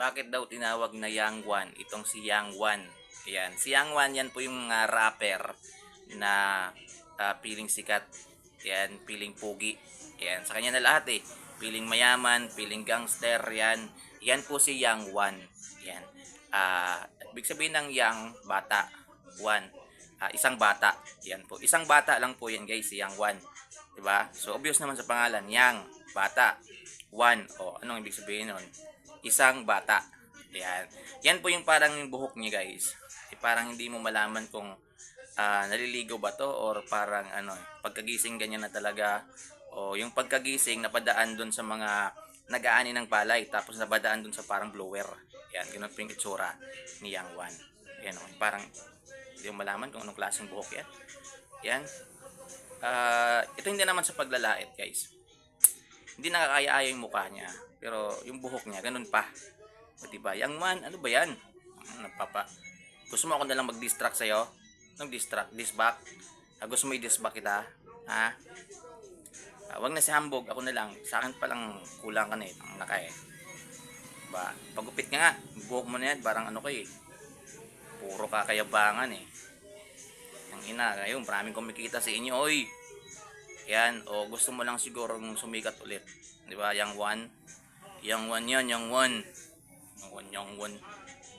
bakit daw tinawag na Yang Wan itong si Yang Wan? Ayan, si Yang Wan yan po yung mga rapper na ah, piling sikat. Yan, piling pugi. Yan, sa kanya na lahat eh. Piling mayaman, piling gangster, yan. Yan po si Yang Wan. Yan. Ah, ibig sabihin ng Yang, bata. Wan. Ah, isang bata. Yan po. Isang bata lang po yan guys, si Yang Wan. 'Di ba? So obvious naman sa pangalan, Yang, bata. One, o anong ibig sabihin nun? Isang bata. Yan. Yan po yung parang yung buhok niya guys. Eh, parang hindi mo malaman kung ah, naliligo ba to or parang ano, pagkagising ganyan na talaga o yung pagkagising napadaan dun sa mga nag-aani ng palay tapos napadaan dun sa parang blower. Yan, ganun po yung itsura ni Yang Wan. Yan o, parang hindi mo malaman kung anong klaseng buhok yan. Yan. Ah, ito hindi naman sa paglalait, guys. Hindi nakakaya-aya yung mukha niya. Pero yung buhok niya, ganun pa. O, diba? Yang man, ano ba yan? Nagpapa. Gusto mo ako na lang mag-distract sa'yo? Nang distract? Disback? Ah, gusto mo i-disback kita? Ha? Ah, wag na si Hambog, ako na lang. Sa akin pa lang kulang ka na eh. Ang naka eh. Ba, pagupit ka nga. Buhok mo na yan, parang ano ko eh. Puro kakayabangan eh. Ang ina, ngayon, maraming kumikita sa inyo, oy. Yan, o gusto mo lang siguro sumikat ulit. Di ba? Yang one. Yang one yan, yang one. Yang one, yang one.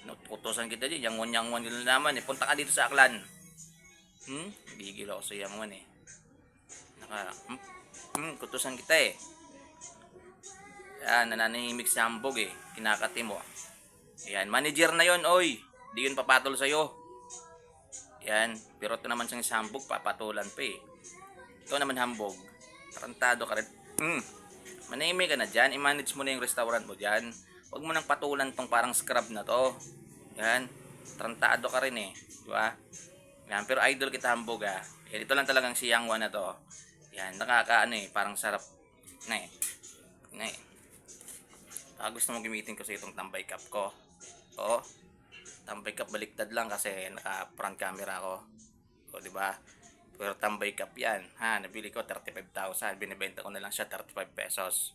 Natutusan kita dyan, yang one, yang one. Ganun naman eh. Punta ka dito sa Aklan. Hmm? Bigil ako sa yang one eh. Naka, hmm? Hmm, kita eh. Yan, nananahimik si Hambog eh. Kinakati mo. Yan, manager na yon oy. Di yun papatol sa'yo. Yan, pero ito naman siyang sambog, papatulan pa eh. Ito naman hambog. Tarantado ka rin. Hmm. Manahimik ka na dyan. I-manage mo na yung restaurant mo dyan. Huwag mo nang patulan tong parang scrub na to. Yan. Tarantado ka rin eh. Di ba? Yan. Pero idol kita hambog ah. Yan, ito lang talagang si Yang Wan na to. Yan. Nakakaano eh. Parang sarap. Na eh. Na eh. Baka gusto mo gamitin ko sa itong tambay cup ko. Oo. Tambay cup baliktad lang kasi naka front camera ko. O, di ba? Pero tambay cup yan. Ha, nabili ko 35,000. Binibenta ko na lang siya 35 pesos.